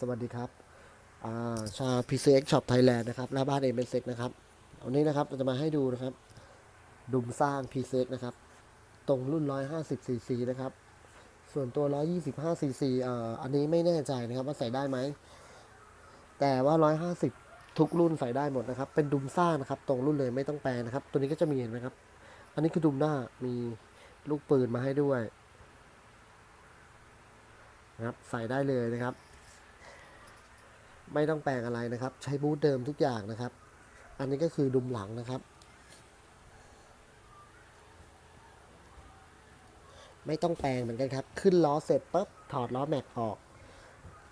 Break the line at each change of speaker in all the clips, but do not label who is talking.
สวัสดีครับอ่าชาว PCX Shop Thailand นะครับและบ้าน m s x นะครับวันนี้นะครับเราจะมาให้ดูนะครับ ดุมสร้าง PCX นะครับ ตรงรุ่น 150 cc นะครับ ส่วนตัว 125 cc เอ่ออันนี้ไม่แน่ใจนะครับว่าใส่ได้ไหม แต่ว่า 150 ทุกรุ่นใส่ได้หมดนะครับ เป็นดุมสร้างนะครับ ตรงรุ่นเลยไม่ต้องแปลนะครับ ตัวนี้ก็จะมีเห็นไหมครับ อันนี้คือดุมหน้ามีลูกปืนมาให้ด้วยนะครับใส่ได้เลยนะครับ ไม่ต้องแปลงอะไรนะครับ ใช้บูทเดิมทุกอย่างนะครับ อันนี้ก็คือดุมหลังนะครับ ไม่ต้องแปลงเหมือนกันครับ ขึ้นล้อเสร็จปุ๊บถอดล้อแม็กออก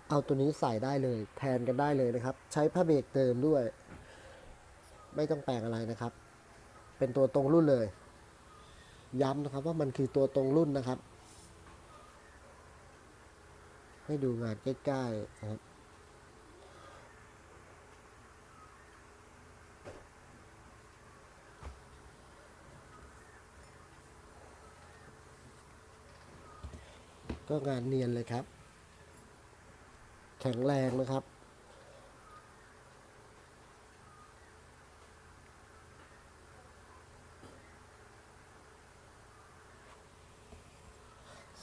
เอาตัวนี้ใส่ได้เลย แทนกันได้เลยนะครับ ใช้ผ้าเบรกเติมด้วย ไม่ต้องแปลงอะไรนะครับ เป็นตัวตรงรุ่นเลย ย้ำนะครับว่ามันคือตัวตรงรุ่นนะครับ ให้ดูงานใกล้ๆนะครับ ก็งานเนียนเลยครับ แข็งแรงนะครับ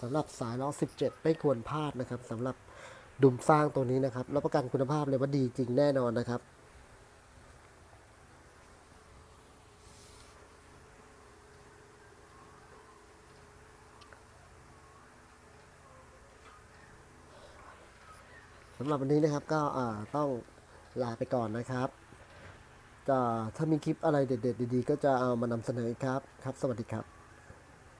สำหรับสายล้อ 17 ไม่ควรพลาดนะครับสำหรับดุมสร้างตัวนี้นะครับ รับประกันคุณภาพเลยว่าดีจริงแน่นอนนะครับ สำหรับวันนี้นะครับก็ต้องลาไปก่อนนะครับจะถ้ามีคลิปอะไรเด็ด ๆ ดีๆ ก็จะเอามานำเสนอครับครับ สวัสดีครับ